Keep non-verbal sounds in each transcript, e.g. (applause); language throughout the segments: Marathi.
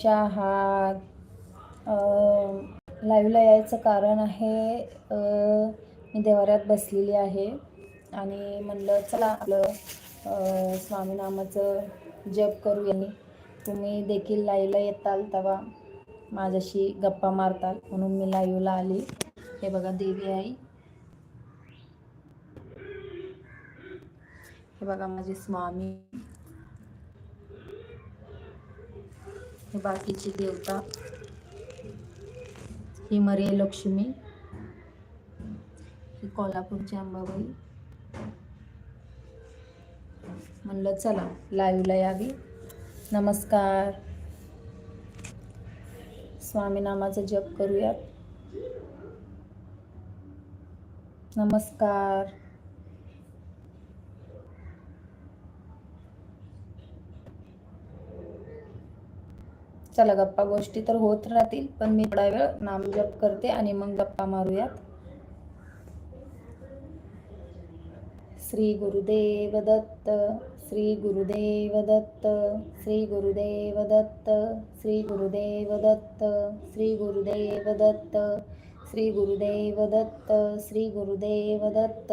कशा हा लाईव्हला यायचं कारण आहे मी देवाऱ्यात बसलेली आहे. आणि म्हणलं चला आपलं स्वामीनामाचं जप करूया. मी तुम्ही देखील लाईव्हला येताल तेव्हा माझ्याशी गप्पा मारताल म्हणून मी लाईव्हला आली. हे बघा देवी आई. हे बघा माझे स्वामी. हे बाकीची देवता. ही मरिय लक्ष्मी. ही कोल्हापूरची अंबाबाई म्हणलं चला लाईव्हला यावी. नमस्कार. स्वामीनामाचा जप करूयात. नमस्कार. चला गप्पा गोष्टी तर होत राहतील पण मी थोडा वेळ नामजप करते आणि मग गप्पा मारूयात. श्री गुरुदेव दत्त श्री गुरुदेव दत्त श्री गुरुदेव दत्त श्री गुरुदेव दत्त श्री गुरुदेव दत्त श्री गुरुदेव दत्त श्री गुरुदेव दत्त.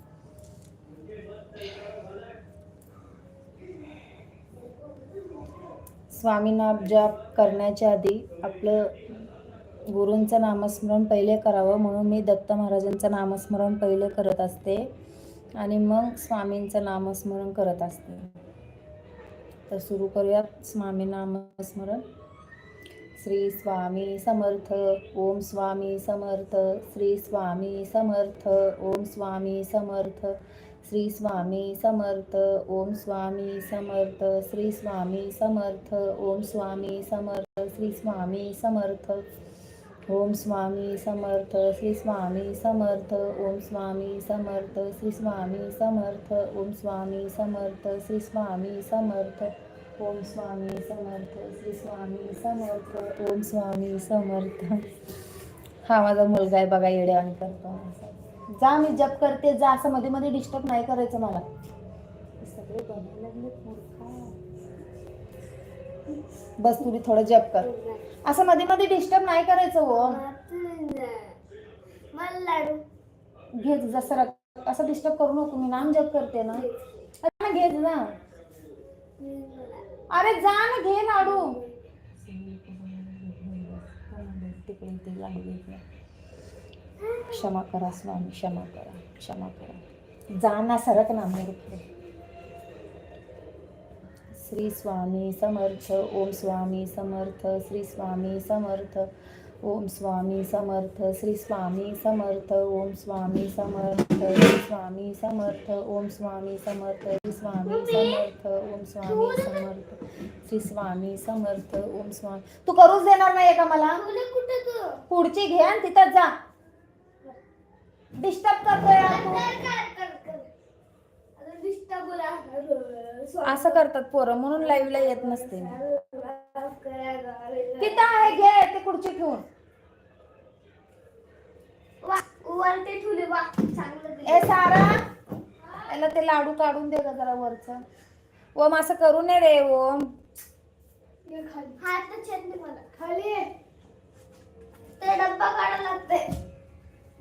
स्वामीनाम जाप करण्याच्या आधी आपलं गुरूंचं नामस्मरण पहिले करावं म्हणून मी दत्त महाराजांचं नामस्मरण पहिले करत असते आणि मग स्वामींचं नामस्मरण करत असते. तर सुरू करूयात स्वामी नामस्मरण. श्री स्वामी समर्थ ओम स्वामी समर्थ श्री स्वामी समर्थ ओम स्वामी समर्थ. श्री स्वामी समर्थ ओम स्वामी समर्थ श्री स्वामी समर्थ ओम स्वामी समर्थ श्री स्वामी समर्थ ओम स्वामी समर्थ श्री स्वामी समर्थ ओम स्वामी समर्थ श्री स्वामी समर्थ ओम स्वामी समर्थ श्री स्वामी समर्थ ओम स्वामी समर्थ श्री स्वामी समर्थ ओम स्वामी समर्थ हा माझा मुलगा आहे बघा येड्यावानी करतो जा मी जप करते जा असं मध्ये मध्ये डिस्टर्ब नाही करायचं मला. सगळे बनायला. बस तुम्ही थोडं जप कर. असं मध्ये मध्ये डिस्टर्ब नाही करायचं हो. घे जसं असं डिस्टर्ब करू नको मी नाम जप करते ना. घे ना. अरे जा ना घे लाडू. तिकडे. क्षमा करा स्वामी क्षमा करा क्षमा करा जा ना सरक ना मूर्ख श्री स्वामी समर्थ ओम स्वामी समर्थ श्री स्वामी समर्थ ओम स्वामी समर्थ श्री स्वामी समर्थ ओम स्वामी समर्थ श्री स्वामी समर्थ ओम स्वामी समर्थ श्री स्वामी समर्थ ओम स्वामी समर्थ श्री स्वामी समर्थ ओम स्वामी तू करूच देणार नाही का मला पुढची घे आणि तिथं जा डिस्टर्ब करतोय. असं करतात पोरं म्हणून लाईव्हला येत नसते. तिथं आहे घे ते खुर्ची ठेवून. ए सारा. याला ते लाडू काढून दे ग जरा वरचं. ओम असं करू नये रे ओम. खाली. ते डब्बा काढा लागते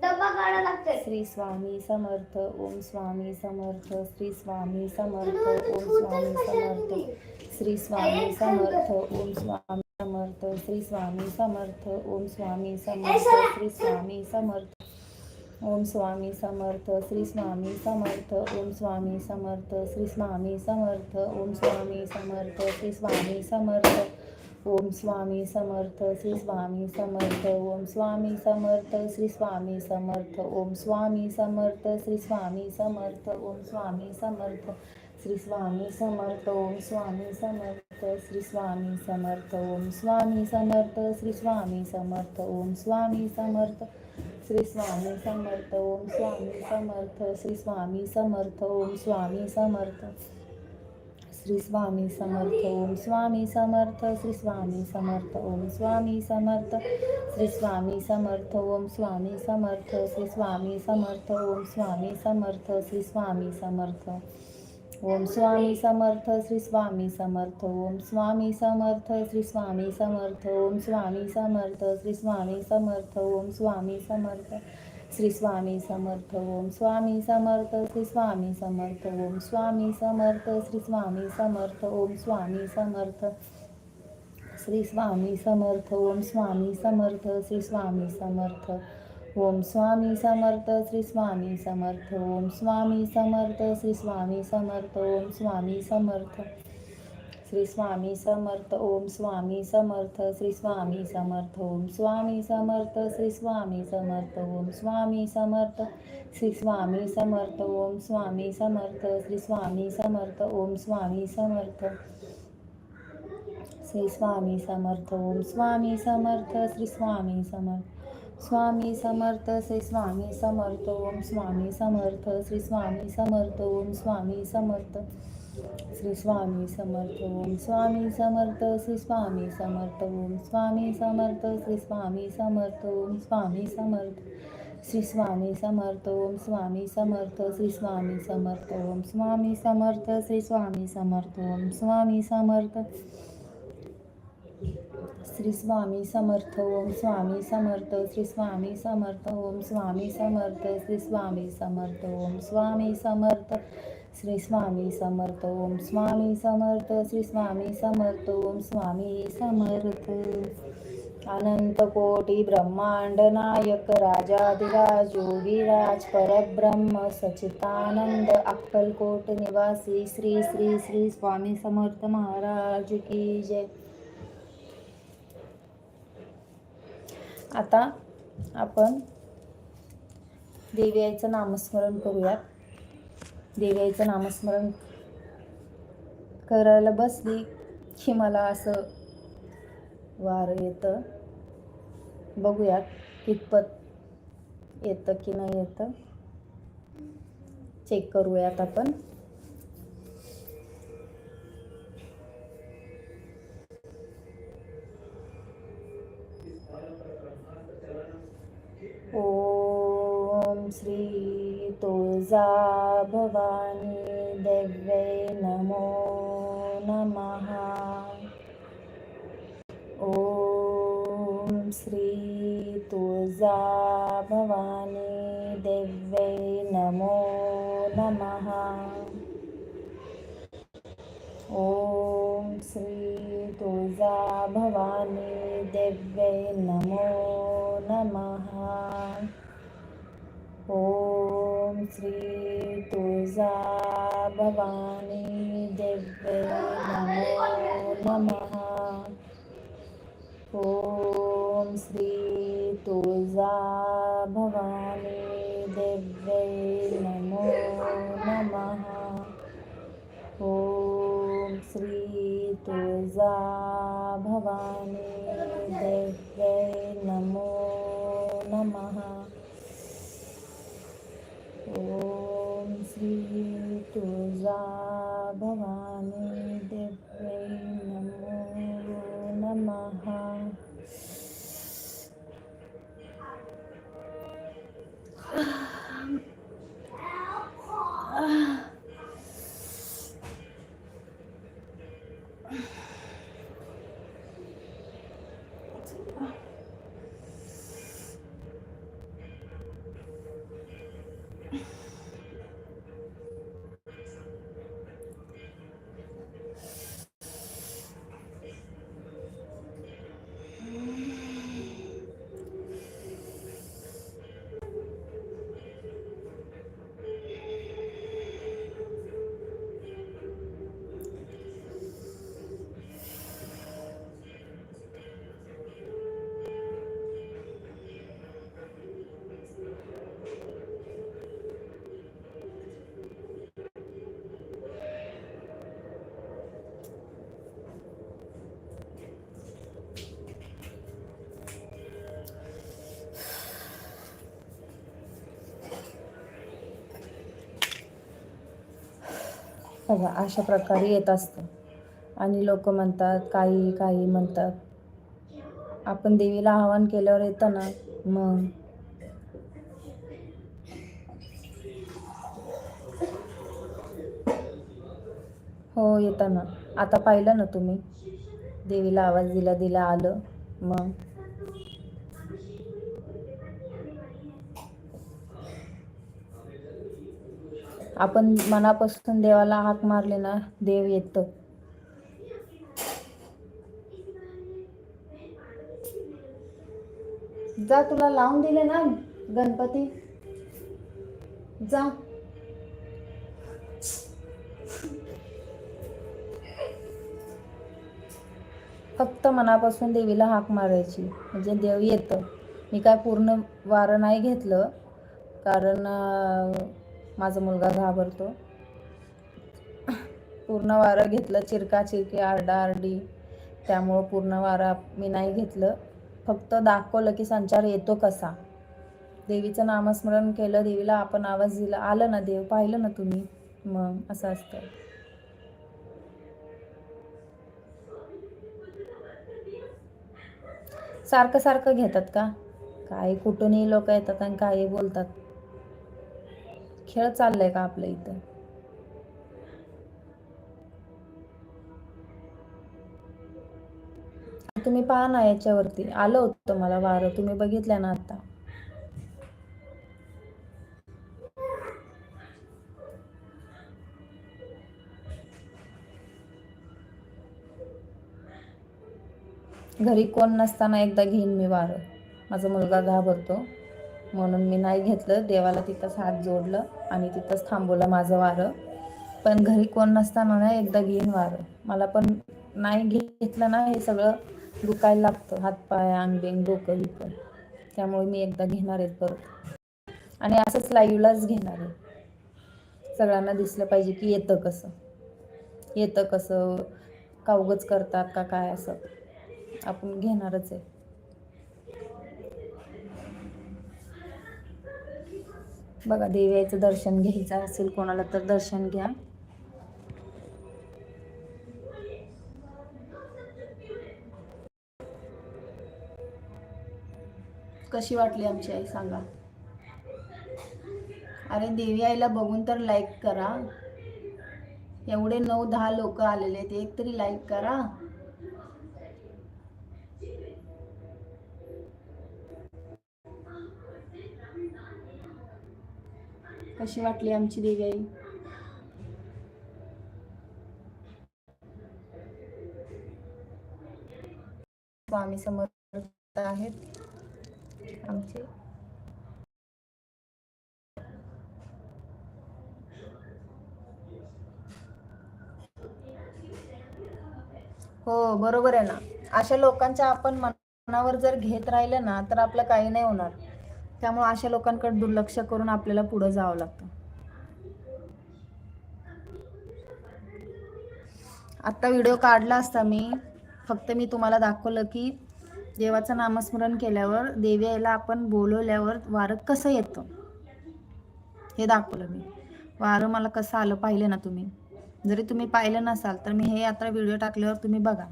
डब्बा काढा लागते श्री स्वामी समर्थ ओम स्वामी समर्थ श्री स्वामी समर्थ ओम स्वामी समर्थ श्री स्वामी समर्थ ओम स्वामी समर्थ श्री स्वामी समर्थ ओम स्वामी समर्थ श्री स्वामी समर्थ ओम स्वामी समर्थ श्री स्वामी समर्थ ओम स्वामी समर्थ श्री स्वामी समर्थ ओम स्वामी समर्थ श्री स्वामी समर्थ ओम स्वामी समर्थ श्री स्वामी समर्थ ओम स्वामी समर्थ श्री स्वामी समर्थ ओम स्वामी समर्थ श्री स्वामी समर्थ ओम स्वामी समर्थ श्री स्वामी समर्थ ओम स्वामी समर्थ श्री स्वामी समर्थ ओम स्वामी समर्थ श्री स्वामी समर्थ ओम स्वामी समर्थ श्री स्वामी समर्थ ओम स्वामी समर्थ श्री स्वामी समर्थ ओम स्वामी समर्थ श्री स्वामी समर्थ ओम स्वामी समर्थ श्री स्वामी समर्थ ओम स्वामी समर्थ श्री स्वामी समर्थ ओम स्वामी समर्थ श्री स्वामी समर्थ ओम स्वामी समर्थ श्री स्वामी समर्थ ओम स्वामी समर्थ श्री स्वामी समर्थ ओम स्वामी समर्थ श्री स्वामी समर्थ ओम स्वामी समर्थ श्री स्वामी समर्थ ओम स्वामी समर्थ। श्री स्वामी समर्थ ओम स्वामी समर्थ श्री स्वामी समर्थ ओम स्वामी समर्थ श्री स्वामी समर्थ ओम स्वामी समर्थ। श्री स्वामी समर्थ ओम स्वामी समर्थ श्री स्वामी समर्थ ओम स्वामी समर्थ श्री स्वामी समर्थ ओम स्वामी समर्थ श्री स्वामी समर्थ ओम स्वामी समर्थ। श्री स्वामी समर्थ ओम स्वामी समर्थ श्री स्वामी समर्थ ओम स्वामी समर्थ श्री स्वामी समर्थ ओम स्वामी समर्थ श्री स्वामी समर्थ ओम स्वामी समर्थ श्री स्वामी समर्थ ओम स्वामी समर्थ श्री स्वामी समर्थ ओम स्वामी समर्थ श्री स्वामी समर्थ स्वामी समर्थ श्री स्वामी समर्थ ओम स्वामी समर्थ श्री स्वामी समर्थ ओम स्वामी समर्थ श्री स्वामी समर्थ ओम. स्वामी समर्थ श्री स्वामी समर्थ ओम. स्वामी समर्थ श्री स्वामी समर्थ ओम. स्वामी समर्थ श्री स्वामी समर्थ ओम. स्वामी समर्थ श्री स्वामी समर्थ ओम. स्वामी समर्थ श्री स्वामी समर्थ ओम. स्वामी समर्थ श्री स्वामी समर्थ ओम. स्वामी समर्थ श्री स्वामी समर्थ ओम. स्वामी समर्थ श्री स्वामी समर्थ ओम. स्वामी समर्थ श्री स्वामी समर्थ ओम स्वामी समर्थ श्री स्वामी समर्थ ओम स्वामी समर्थ. अनंत कोटी ब्रह्मांड नायक राजाधिराज योगीराज परब्रह्म सचितानंद अक्कलकोट निवासी श्री श्री श्री स्वामी समर्थ महाराज की जय. आता आपण देवीचं नामस्मरण करूयात. देवीचं नामस्मरण करायला बसली की मला असं वारं येतं. बघूयात कितपत येतं की नाही येतं. चेक करूयात आपण. ओम श्री तुळजा भवानी देव्यै नमो नमः। ॐ श्री तुळजा भवानी देव्यै नमो नमः। ॐ श्री तुळजा भवानी देव्यै नमो नमः। ॐ श्री तुळजा भवानी देव्यै नमो नमः। ॐ श्री तुळजा भवानी देव्यै नमो नमः। ॐ श्री तुळजा भवानी देव्यै नमो ॐ श्री तुळजा भवानी बघा अशा प्रकारे येत असतं. आणि लोक म्हणतात काही काही म्हणतात. आपण देवीला आवाहन केल्यावर येतं ना मग? हो येताना आता पाहिलं ना तुम्ही? देवीला आवाज दिला दिला आलं मग? आपण मनापासून देवाला हाक मारले ना देव येतं. जा तुला लावून दिले ना गणपती. जा. फक्त मनापासून देवीला हाक मारायची म्हणजे देव येतं. मी काय पूर्ण वारं नाही घेतलं कारण माझा मुलगा घाबरतो. पूर्ण वारं घेतलं चिरका चिरकी आरडा आरडी त्यामुळं पूर्ण वारं मी नाही घेतलं. फक्त दाखवलं की संचार येतो कसा. देवीचं नामस्मरण केलं देवीला आपण आवाज दिला आलं ना देव पाहिलं ना तुम्ही? मग असं असतं. सारखं सारखं घेतात का? काही कुठूनही लोक येतात आणि काही बोलतात. खेळ चाललाय का आपल्या इथं? तुम्ही पहा ना याच्यावरती. आलं होतं मला वारं. तुम्ही बघितलं ना आता? घरी कोण नसताना एकदा घेईन मी वारं. माझा मुलगा घाबरतो. म्हणून मी नाही घेतलं. देवाला तिथंच हात जोडलं आणि तिथंच थांबवलं माझं वारं. पण घरी कोण नसताना ना एकदा घेईन वारं. मला पण नाही घेतलं ना हे सगळं दुखायला लागतं. हातपाय अंग डोकं बिकं त्यामुळे मी एकदा घेणार आहेत परत आणि असंच लाईव्हलाच घेणार आहे. सगळ्यांना दिसलं पाहिजे की येतं कसं. येतं कसं का उगच करतात का काय असं. आपण घेणारच आहे. बघा देव्याचं दर्शन घ्यायचं असेल कोणाला तर दर्शन घ्या. कशी वाटली आमची आई सांगा. अरे देवी आईला बघून तर लाईक करा. एवढे नऊ दहा लोक आलेले आहेत एक तरी लाईक करा. कशी वाटली आमची देवी आई स्वामी समर्थ आहेत आमचे. हो बरोबर आहे ना. अशा लोकांच्या आपण मनावर जर घेत राहिलं ना तर आपलं काही नाही होणार. त्यामुळे अशा लोकांकडे दुर्लक्ष करून आपल्याला पुढे जावं लागतं. आत्ता व्हिडिओ काढला असता मी फक्त मी तुम्हाला दाखवलं की देवाचं नामस्मरण केल्यावर देवी यायला आपण बोलवल्यावर वारं कसं येतं? हे दाखवलं मी. वारं मला कसं आलं पाहिलं ना तुम्ही? जरी तुम्ही पाहिलं नसाल तर मी हे आता व्हिडिओ टाकल्यावर तुम्ही बघा.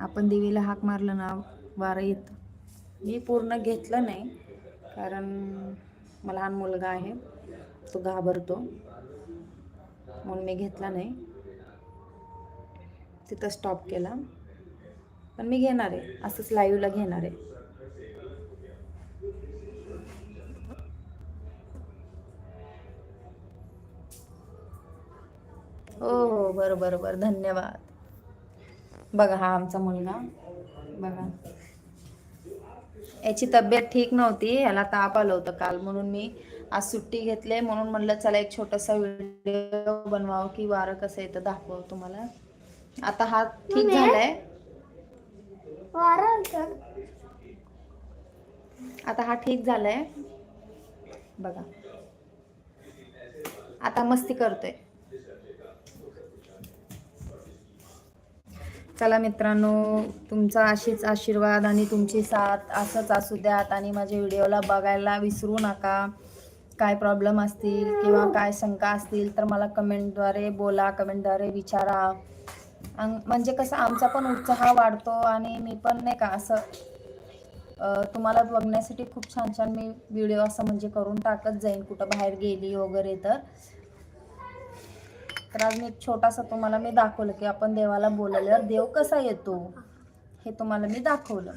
आपण देवीला हाक मारलं ना वारं येतं. मी पूर्ण घेतलं नाही. कारण मला लहान मुलगा आहे तो घाबरतो. म्हणून मी घेतला नाही. तिथं स्टॉप केला. पण मी घेणार आहे. असंच लाईव्हला घेणार आहे. हो हो बरं बरं बरं धन्यवाद. बघा हा आमचा मुलगा. बघा. याची तब्येत ठीक नव्हती याला ताप आलं होतं काल. म्हणून मी आज सुट्टी घेतली म्हणून म्हणलं चला एक छोटासा व्हिडिओ बनवावं की वारं कसं येतं दाखवावं तुम्हाला. आता हा ठीक? झालाय. आता हा ठीक झालाय. बघा. आता मस्ती करतोय. चला मित्रांनो तुमचा अशीच आशीर्वाद आणि तुमची साथ असंच असू द्यात आणि माझ्या व्हिडिओला बघायला विसरू नका. काय प्रॉब्लेम असतील किंवा काय शंका असतील तर मला कमेंटद्वारे बोला कमेंटद्वारे विचारा. म्हणजे कसं आमचा पण उत्साह वाढतो आणि मी पण नाही का असं तुम्हाला बघण्यासाठी खूप छान छान मी व्हिडिओ असं म्हणजे करून टाकत जाईन कुठं बाहेर गेली वगैरे तर तर. आज मी एक छोटासा तुम्हाला मी दाखवलं की आपण देवाला बोलवल्यावर देव कसा येतो हे तुम्हाला मी दाखवलं.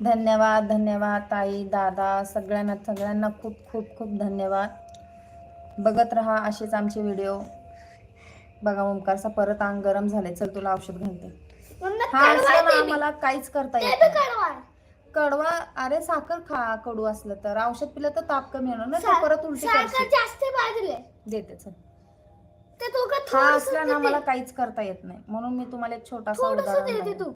धन्यवाद धन्यवाद ताई दादा सगळ्यांना सगळ्यांना खूप खूप खूप धन्यवाद. बघत राहा असेच आमचे व्हिडिओ बघा ओमकारचा परत अंग गरम झालंय. चल तुला औषध घालते. हा. आम्हाला काहीच करता येत. कडवा अरे साखर खा कडू असलं तर. औषध पिलं तर ताप कमी होणार ना तू परत उलटी साखर करशील. जास्त भाजले. देते चल. ते तू का हा थोडंसं असला ना. मला काहीच करता येत नाही. म्हणून मी तुम्हाला एक छोटासा थोडंसं उदाहरण देते दिलं. तू.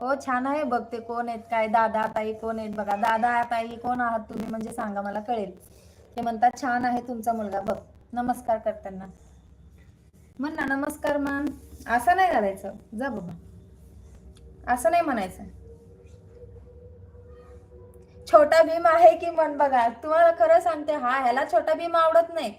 हो छान आहे बघते कोण आहेत काय दादा ताई कोण आहेत बघा. दादा ताई कोण आहात तुम्ही? म्हणजे सांगा मला कळेल. ते म्हणतात छान आहे तुमचा मुलगा. बघ नमस्कार करताना. म्हण ना नमस्कार मान असं नाही करायचं. जा बाबा. असं नाही म्हणायचं. छोटा भीम आहे की म्हण बघा तुम्हाला खरं सांगते हा ह्याला छोटा भीम आवडत नाही.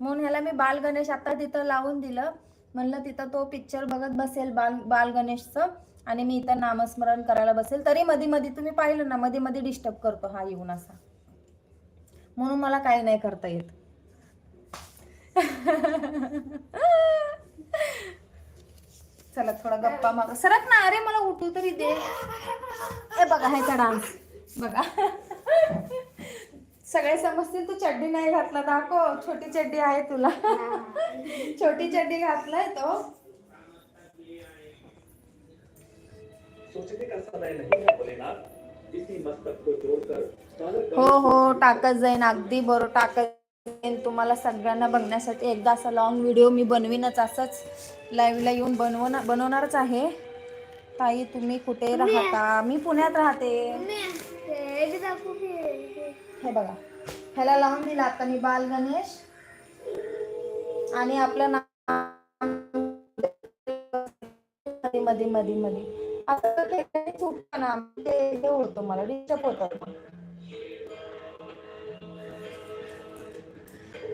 म्हणून ह्याला मी बाल गणेश आता तिथं लावून दिलं. म्हणलं तिथं तो पिक्चर बघत बसेल बाल बाल गणेशचं. आणि मी इथं नामस्मरण करायला बसेल. तरी मध्ये मध्ये तुम्ही पाहिलं ना मध्ये मध्ये डिस्टर्ब करतो हा येऊन असा. म्हणून मला काही नाही करता येत. (laughs) चला थोडा गप्पा माग सरक ना अरे मला उठू तरी दे. ए बघा ह्याचा डान्स. बघा. सगळे समजतील तू चड्डी नाही घातला दाखव. छोटी चड्डी आहे तुला. छोटी चड्डी घातलाय तो. है हो हो टाकत जाईन. अगदी बरोबर टाकत जाईन तुम्हाला सगळ्यांना बघण्यासाठी. एकदा असा लॉंग व्हिडिओ मी बनवीनच असंच. लाईव्हला येऊन बनवणार बनवणारच आहे. ताई तुम्ही कुठे राहता? मी पुण्यात राहते. हे बघा. ह्याला लावून दिला आता मी बाल गणेश. आणि आपलं नावमध्ये मध्ये मध्ये आता ना ते होतं मला डिस्टर्ब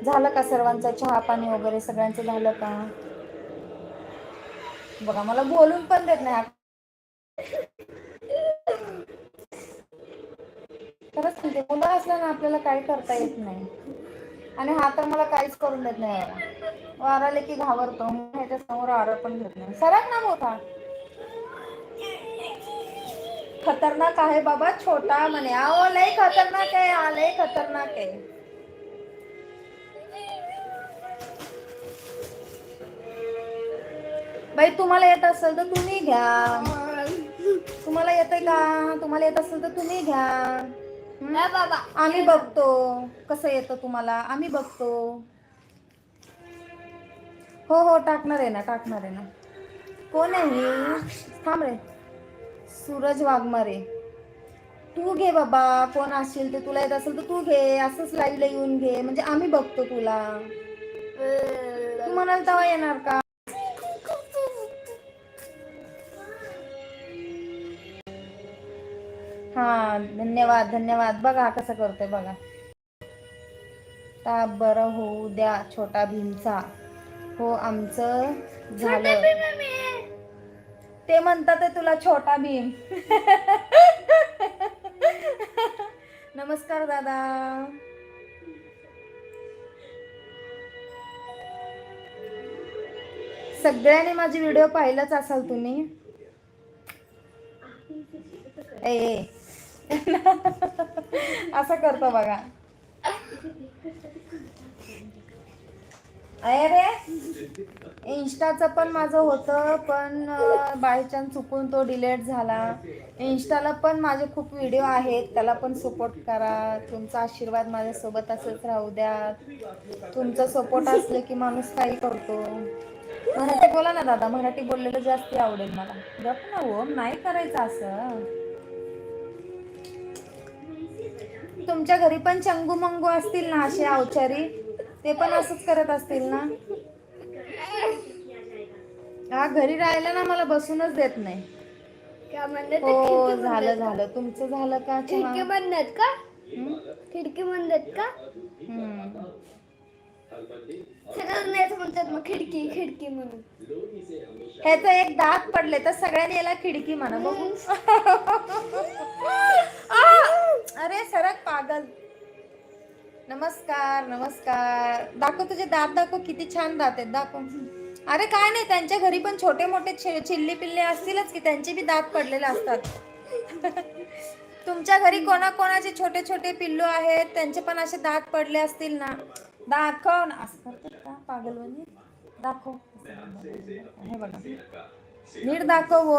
झालं का सर्वांचं चहा पाणी वगैरे? सगळ्यांचं झालं का? बघा मला बोलून पण देत नाही. खरंच मुलं असलं ना आपल्याला काही करता येत नाही. आणि हा तर मला काहीच करून देत नाही. वाराले की घाबरतो ह्याच्या समोर वारा पण घेत नाही. सरक ना मोठा. खतरनाक आहे बाबा छोटा म्हणे. अहो लय खतरनाक आहे हा लय खतरनाक आहे. बाई तुम्हाला येत असेल तर तुम्ही घ्या. तुम्हाला येतंय का? तुम्हाला येत असेल तर तुम्ही घ्या. हं? बाबा आम्ही बघतो कसं येतं तुम्हाला. आम्ही बघतो. हो हो टाकणार आहे ना टाकणार आहे ना. कोण आहे ही? थांब रे. सूरज वाघमारे. तू घे बाबा कोण असशील ते तुला येत असेल तर तू घे. असंच लाईव्हला येऊन घे. म्हणजे आम्ही बघतो तुला. तू म्हणाल तेव्हा येणार का? हा धन्यवाद धन्यवाद. बघा कसं करतोय बघा. ता बरं होऊ द्या छोटा भीमचा. हो आमचं झालं. ते म्हणतात तुला छोटा भीम. नमस्कार दादा. सगळ्यांनी माझी व्हिडिओ पाहिलंच असाल तुम्ही. ए ए. असं करतो बघा. अरे इंस्टाचं पण माझं होतं पण बाय चान्स चुकून तो डिलेट झाला. इंस्टाला पण माझे खूप व्हिडिओ आहेत त्याला पण सपोर्ट करा. तुमचा आशीर्वाद माझ्यासोबत असंच राहू द्या. तुमचा सपोर्ट असलं की माणूस काही करतो. मराठी बोला ना दादा. मराठी बोललेलं जास्ती आवडेल मला. गप ना हो नाही करायचं असं. तुमच्या घरी पण चंगू मंगू असतील ना असे अवचारी ते पण असंच करत असतील ना? हा घरी राहायला ना मला बसूनच देत नाही. हो झालं झालं. तुमचं झालं का? खिडकी बंद का? खिडकी बंद का? म्हणतात मग खिडकी खिडकी म्हणून. ह्याचं एक दात पडले तर सगळ्यांनी याला खिडकी म्हणा. बघू! (laughs) अरे सरक पागल. नमस्कार नमस्कार. दाखव तुझे दात दाखव किती छान दात आहेत दाखव. अरे काय नाही त्यांच्या घरी पण छोटे मोठे चिल्ली पिल्ले असतीलच की त्यांचे बी दात पडलेले असतात. (laughs) तुमच्या घरी कोणाकोणाचे छोटे छोटे पिल्लू आहेत? त्यांचे पण असे दात पडले असतील ना. दाखव ना. असं करतात का पागलवानी दाखव. हे बघा. नीट दाखव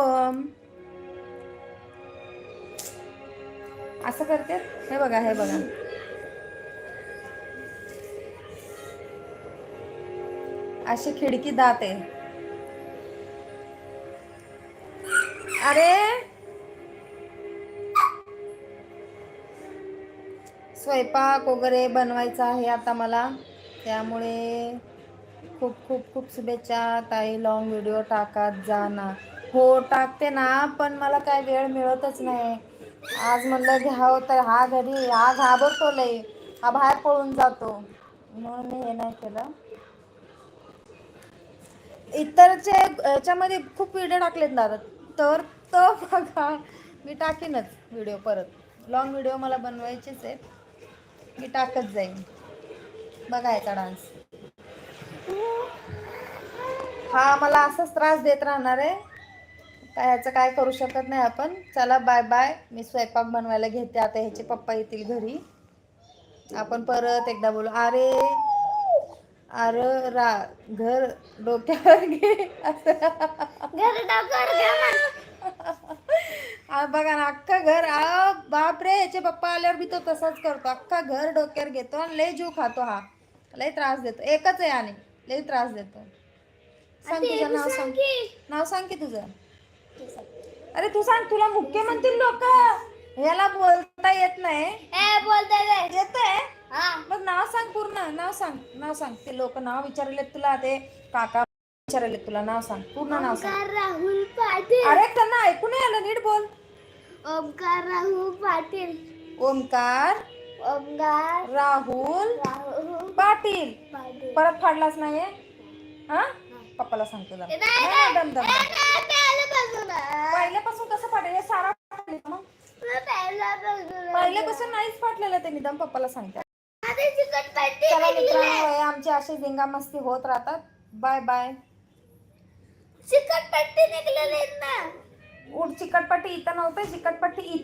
असं करते? हे बघा हे बघा. अशी खिडकी दात. आहे अरे! स्वयंपाक वगैरे बनवायचा आहे आता मला. त्यामुळे खूप खूप खूप शुभेच्छा. ताई लॉंग व्हिडिओ टाकत जा ना. हो टाकते ना पण मला काय वेळ मिळतच नाही. आज म्हणलं घ्यावं तर हा घरी हा घाबरतो लय हा बाहेर पळून जातो. म्हणून मी हे नाही केलं. इतरचे याच्यामध्ये खूप व्हिडिओ टाकलेत दादा. तर तो बघा मी टाकेनच व्हिडिओ परत. लॉंग व्हिडिओ मला बनवायचेच आहेत. मी टाकत जाईन. बघायचा डान्स. हा मला असाच त्रास देत राहणार आहे. काय ह्याचं काय करू शकत नाही आपण. चला बाय बाय मी स्वयंपाक बनवायला घेते. आता ह्याचे पप्पा येतील घरी. आपण परत एकदा बोलू. अरे अरे रा घर डोक्यावर घे. बघा ना अख्खा घर आ बाप रे याचे पप्पा आल्यावर बी तो तसाच करतो. अख्खा घर डोक्यावर घेतो आणि लय जीव खातो हा. लय त्रास देतो. एकच आहे आणि. लय त्रास देतो. सांग तुझं नाव सांग. नाव सांग की तुझं. अरे तू सांग तुला मुख्य म्हणतील लोक? ह्याला बोलता येत नाही. हा. मग नाव सांग पूर्ण नाव सांग नाव सांग. ते लोक नाव विचारले तुला ते काका विचारले तुला नाव सांग पूर्ण नाव सांग. राहुल पाटील. अरे त्यांना ऐकू नाही आलं नीट बोल. ओमकार राहुल पाटील. ओमकार ओमकार राहुल राहुल पाटील. पाटील. परत फाडलाच नाहीये? हा? पप्पाला सांगतो दम, दम, दम. पहिल्यापासून कसं फाटेल सारा फाटलेलं मग? पहिल्यापासून नाहीच फाटलेलं ते निदान पप्पाला सांगते. चला मित्रांनो हे आमचे असे धिंगा मस्ती होत राहतात. Bye bye. चिकट पट्टी निघलेली ना. उठ चिकटपट्टी इथं नव्हतं चिकटपट्टी इथं.